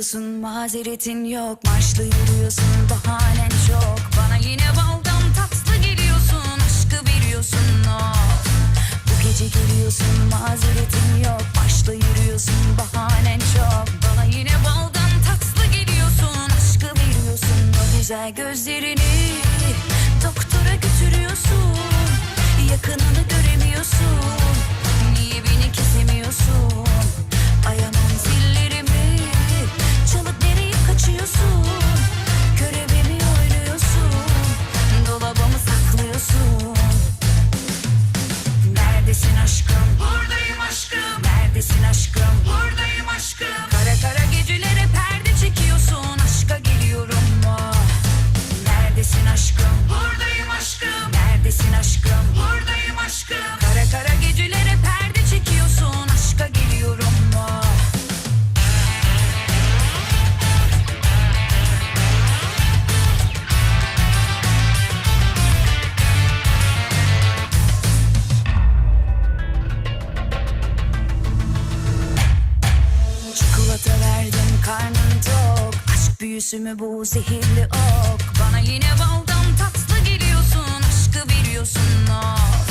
geliyorsun mazeretin yok. Marşlı yürüyorsun bahanen çok. Bana yine baldan tatlı geliyorsun Aşkı veriyorsun of Bu gece geliyorsun mazeretin yok. Marşlı yürüyorsun bahanen çok. Bana yine baldan tatlı geliyorsun Aşkı veriyorsun. O güzel gözlerini Doktora götürüyorsun. Yakınını göremiyorsun büyüsü mü bu zehirli ok. Bana yine baldan tatlı geliyorsun Aşkı veriyorsun of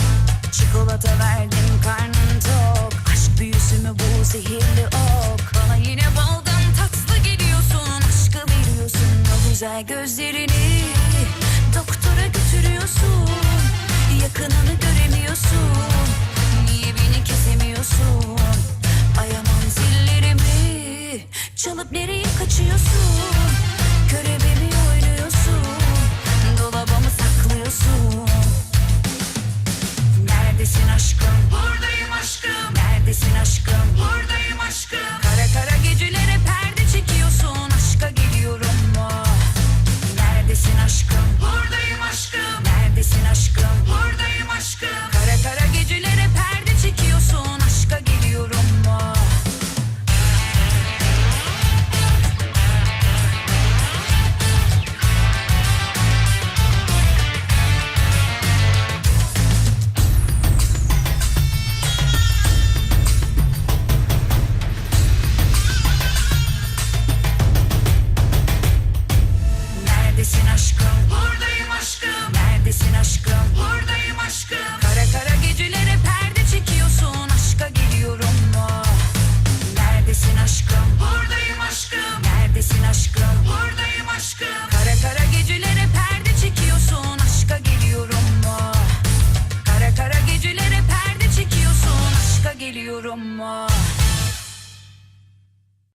Çikolata verdim karnın tok. Aşk büyüsü mü bu zehirli ok. Bana yine baldan tatlı geliyorsun Aşkı veriyorsun. O güzel gözlerini Doktora götürüyorsun. Yakınını göremiyorsun Niye beni kesemiyorsun? Ayamam zillerimi Çalıp nereye kaçıyorsun aşkım? Buradayım aşkım. Kara kara gecelere perde çekiyorsun. Aşka geliyorum mu? Neredesin aşkım? Buradayım aşkım. Neredesin aşkım? Buradayım aşkım. Kara kara gecelere perde çekiyorsun. Aşka geliyorum mu? Kara kara gecelere perde çekiyorsun. Aşka geliyorum mu?